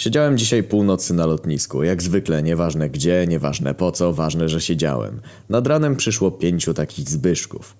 Siedziałem dzisiaj północy na lotnisku. Jak zwykle, nieważne gdzie, nieważne po co, ważne, że siedziałem. Nad ranem przyszło pięciu takich zbyszków.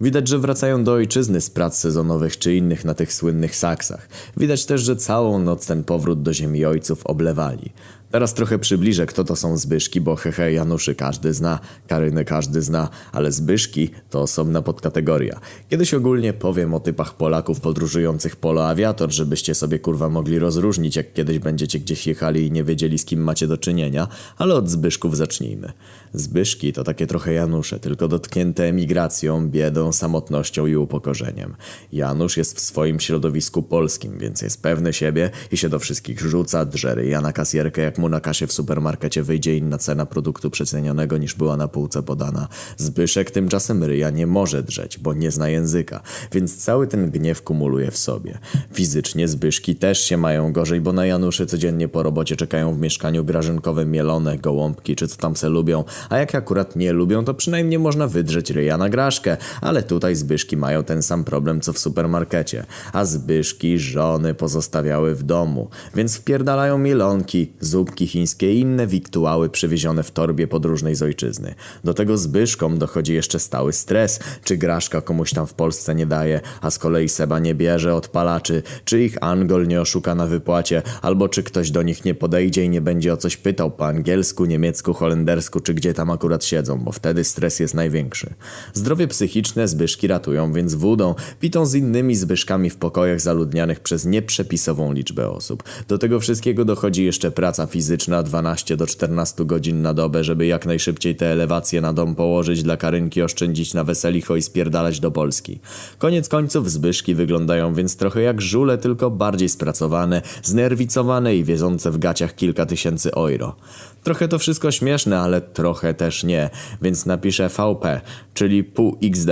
Widać, że wracają do ojczyzny z prac sezonowych czy innych na tych słynnych saksach. Widać też, że całą noc ten powrót do ziemi ojców oblewali. Teraz trochę przybliżę, kto to są Zbyszki, bo hehe, Januszy każdy zna, Karyny każdy zna, ale Zbyszki to osobna podkategoria. Kiedyś ogólnie powiem o typach Polaków podróżujących polo awiator, żebyście sobie kurwa mogli rozróżnić, jak kiedyś będziecie gdzieś jechali i nie wiedzieli z kim macie do czynienia, ale od Zbyszków zacznijmy. Zbyszki to takie trochę Janusze, tylko dotknięte emigracją, biedą, samotnością i upokorzeniem. Janusz jest w swoim środowisku polskim, więc jest pewny siebie i się do wszystkich rzuca, drzery ja na kasjerkę, jak mu na kasie w supermarkecie wyjdzie inna cena produktu przecenionego niż była na półce podana. Zbyszek tymczasem ryja nie może drzeć, bo nie zna języka, więc cały ten gniew kumuluje w sobie. Fizycznie Zbyszki też się mają gorzej, bo na Januszy codziennie po robocie czekają w mieszkaniu grażynkowe mielone, gołąbki czy co tam se lubią, a jak akurat nie lubią, to przynajmniej można wydrzeć ryja na graszkę, ale tutaj Zbyszki mają ten sam problem co w supermarkecie, a Zbyszki żony pozostawiały w domu, więc wpierdalają mielonki, zupki chińskie i inne wiktuały przywiezione w torbie podróżnej z ojczyzny. Do tego Zbyszkom dochodzi jeszcze stały stres, czy graszka komuś tam w Polsce nie daje, a z kolei Seba nie bierze odpalaczy, czy ich Angol nie oszuka na wypłacie, albo czy ktoś do nich nie podejdzie i nie będzie o coś pytał po angielsku, niemiecku, holendersku, czy gdzie tam akurat siedzą, bo wtedy stres jest największy. Zdrowie psychiczne Zbyszki ratują, więc wódą, pitą z innymi Zbyszkami w pokojach zaludnianych przez nieprzepisową liczbę osób. Do tego wszystkiego dochodzi jeszcze praca fizyczna 12 do 14 godzin na dobę, żeby jak najszybciej te elewacje na dom położyć, dla Karynki oszczędzić na weselicho i spierdalać do Polski. Koniec końców Zbyszki wyglądają więc trochę jak żule, tylko bardziej spracowane, znerwicowane i wiedzące w gaciach kilka tysięcy euro. Trochę to wszystko śmieszne, ale trochę też nie, więc napiszę VP, czyli pół XD,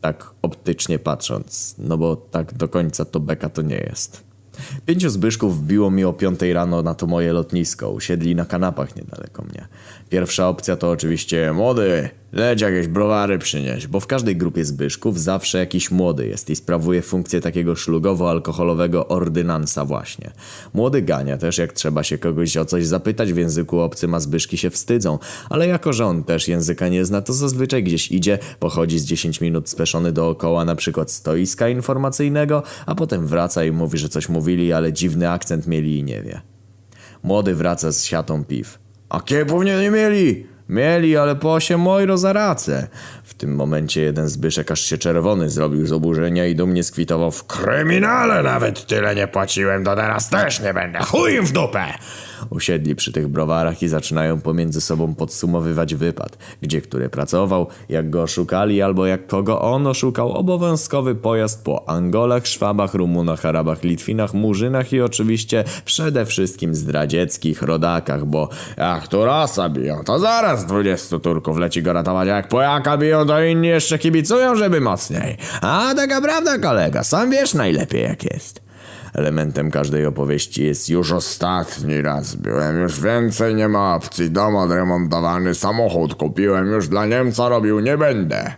tak optycznie patrząc, no bo tak do końca to beka to nie jest. Pięciu Zbyszków wbiło mi o piątej rano na to moje lotnisko. Usiedli na kanapach niedaleko mnie. Pierwsza opcja to oczywiście młody, leć jakieś browary przynieść, bo w każdej grupie Zbyszków zawsze jakiś młody jest i sprawuje funkcję takiego szlugowo-alkoholowego ordynansa właśnie. Młody gania też jak trzeba się kogoś o coś zapytać w języku obcym, a Zbyszki się wstydzą, ale jako że on też języka nie zna, to zazwyczaj gdzieś idzie, pochodzi z 10 minut speszony dookoła na przykład stoiska informacyjnego, a potem wraca i mówi, że coś mówili, ale dziwny akcent mieli i nie wie. Młody wraca z siatą piw. A kiepów nie mieli! Mieli, ale po 8 euro za racę. W tym momencie jeden Zbyszek aż się czerwony zrobił z oburzenia i dumnie skwitował w kryminale nawet tyle nie płaciłem, to teraz też nie będę. Chuj w dupę! Usiedli przy tych browarach i zaczynają pomiędzy sobą podsumowywać wypad. Gdzie który pracował, jak go oszukali albo jak kogo on oszukał. Obowiązkowy pojazd po Angolach, Szwabach, Rumunach, Arabach, Litwinach, Murzynach i oczywiście przede wszystkim zdradzieckich rodakach, bo jak tu rasa biją, to zaraz 20 Turków leci go ratować, jak pojaka biją, to inni jeszcze kibicują, żeby mocniej. A taka prawda, kolega, sam wiesz najlepiej jak jest. Elementem każdej opowieści jest już ostatni raz byłem, już więcej nie ma opcji, dom odremontowany, samochód kupiłem, już dla Niemca robił nie będę.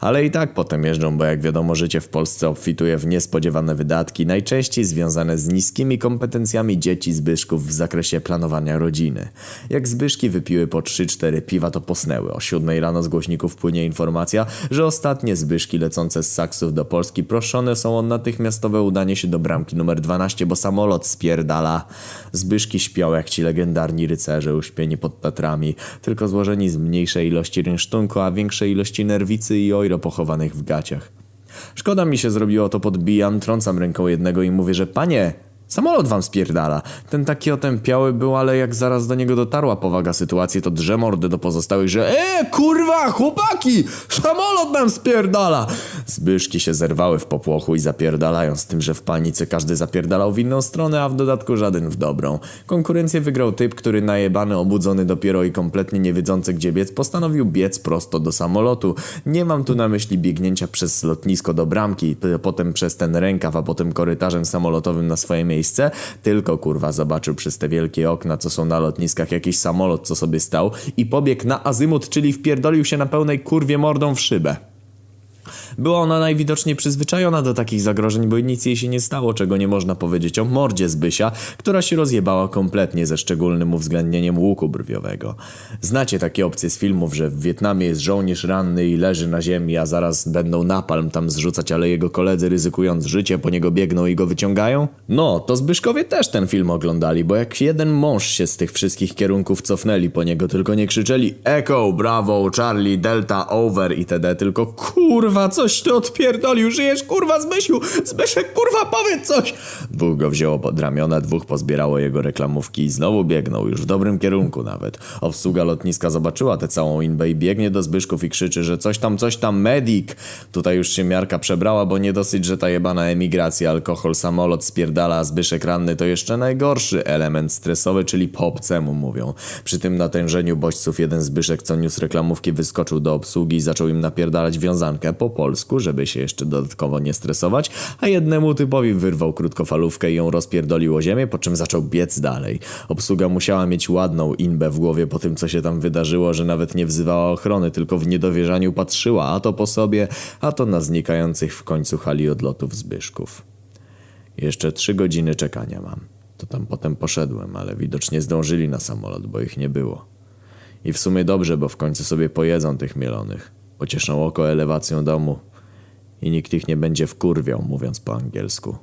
Ale i tak potem jeżdżą, bo jak wiadomo życie w Polsce obfituje w niespodziewane wydatki, najczęściej związane z niskimi kompetencjami dzieci Zbyszków w zakresie planowania rodziny. Jak Zbyszki wypiły po 3-4 piwa to posnęły. O 7 rano z głośników płynie informacja, że ostatnie Zbyszki lecące z Saksów do Polski proszone są o natychmiastowe udanie się do bramki numer 12, bo samolot spierdala. Zbyszki śpią jak ci legendarni rycerze uśpieni pod Tatrami, tylko złożeni z mniejszej ilości rynsztunku, a większej ilości nerwicy i ojro pochowanych w gaciach. Szkoda mi się zrobiło, to podbijam, trącam ręką jednego i mówię, że panie, samolot wam spierdala. Ten taki otępiały był, ale jak zaraz do niego dotarła powaga sytuacji, to drze mordy do pozostałych, że e, kurwa, chłopaki, samolot nam spierdala. Zbyszki się zerwały w popłochu i zapierdalają z tym, że w panice każdy zapierdalał w inną stronę, a w dodatku żaden w dobrą. Konkurencję wygrał typ, który najebany, obudzony dopiero i kompletnie nie wiedzący gdzie biec, postanowił biec prosto do samolotu. Nie mam tu na myśli biegnięcia przez lotnisko do bramki, potem przez ten rękaw, a potem korytarzem samolotowym na swoje miejsce, tylko kurwa zobaczył przez te wielkie okna, co są na lotniskach, jakiś samolot, co sobie stał i pobiegł na azymut, czyli wpierdolił się na pełnej kurwie mordą w szybę. Była ona najwidoczniej przyzwyczajona do takich zagrożeń, bo nic jej się nie stało, czego nie można powiedzieć o mordzie Zbysia, która się rozjebała kompletnie ze szczególnym uwzględnieniem łuku brwiowego. Znacie takie opcje z filmów, że w Wietnamie jest żołnierz ranny i leży na ziemi, a zaraz będą napalm tam zrzucać, ale jego koledzy ryzykując życie po niego biegną i go wyciągają? No, to Zbyszkowie też ten film oglądali, bo jak jeden mąż się z tych wszystkich kierunków cofnęli po niego, tylko nie krzyczeli Echo, Bravo, Charlie, Delta, Over itd., tylko kurwa, coś ty odpierdolił, żyjesz kurwa Zbysiu, Zbyszek kurwa powiedz coś! Dwóch go wzięło pod ramiona, dwóch pozbierało jego reklamówki i znowu biegną, już w dobrym kierunku nawet. Obsługa lotniska zobaczyła tę całą inbę i biegnie do Zbyszków i krzyczy, że coś tam, coś tam, medik! Tutaj już się miarka przebrała, bo nie dosyć, że ta jebana emigracja, alkohol, samolot spierdala, a Zbyszek ranny to jeszcze najgorszy element stresowy, czyli po obcemu mówią. Przy tym natężeniu bodźców jeden Zbyszek, co niósł reklamówki, wyskoczył do obsługi i zaczął im napierdalać wiązankę po polsku, żeby się jeszcze dodatkowo nie stresować, a jednemu typowi wyrwał krótkofalówkę i ją rozpierdolił o ziemię, po czym zaczął biec dalej. Obsługa musiała mieć ładną inbę w głowie po tym, co się tam wydarzyło, że nawet nie wzywała ochrony, tylko w niedowierzaniu patrzyła, a to po sobie, a to na znikających w końcu hali odlotów Zbyszków. Jeszcze trzy godziny czekania mam. To tam potem poszedłem, ale widocznie zdążyli na samolot, bo ich nie było. I w sumie dobrze, bo w końcu sobie pojedzą tych mielonych. Pocieszą oko elewacją domu i nikt ich nie będzie wkurwiał, mówiąc po angielsku.